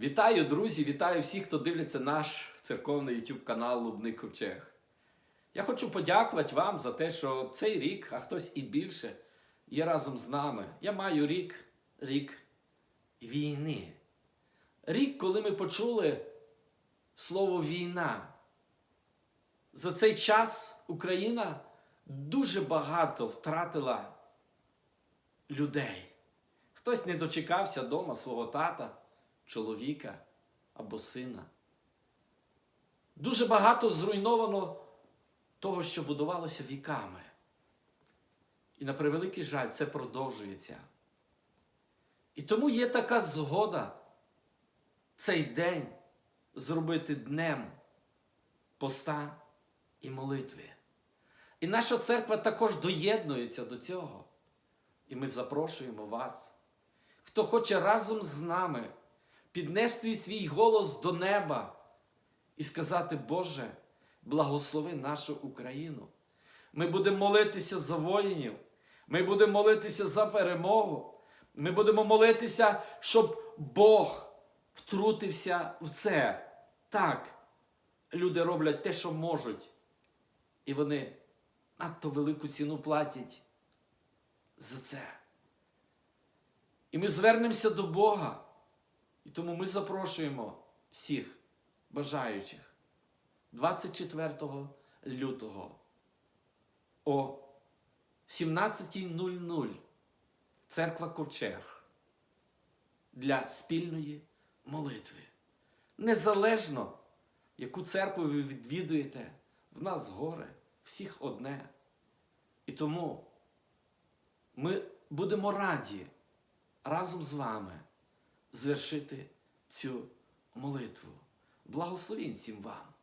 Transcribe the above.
Вітаю, друзі! Вітаю всіх, хто дивиться наш церковний YouTube канал Лубний Ковчег. Я хочу подякувати вам за те, що цей рік, а хтось і більше, є разом з нами. Я маю рік, рік війни. Рік, коли ми почули слово війна. За цей час Україна дуже багато втратила людей. Хтось не дочекався дома свого тата, чоловіка або сина. Дуже багато зруйновано того, що будувалося віками. І на превеликий жаль, це продовжується. І тому є така згода цей день зробити днем поста і молитви. І наша церква також доєднується до цього. І ми запрошуємо вас, хто хоче разом з нами піднести свій голос до неба і сказати, Боже, благослови нашу Україну. Ми будемо молитися за воїнів, ми будемо молитися за перемогу, ми будемо молитися, щоб Бог втрутився в це. Так, люди роблять те, що можуть, і вони надто велику ціну платять за це. І ми звернемося до Бога. І тому ми запрошуємо всіх бажаючих 24 лютого о 17.00 церква Ковчег для спільної молитви. Незалежно, яку церкву ви відвідуєте, в нас горе, всіх одне. І тому ми будемо раді разом з вами звершити цю молитву. Благословінь всім вам.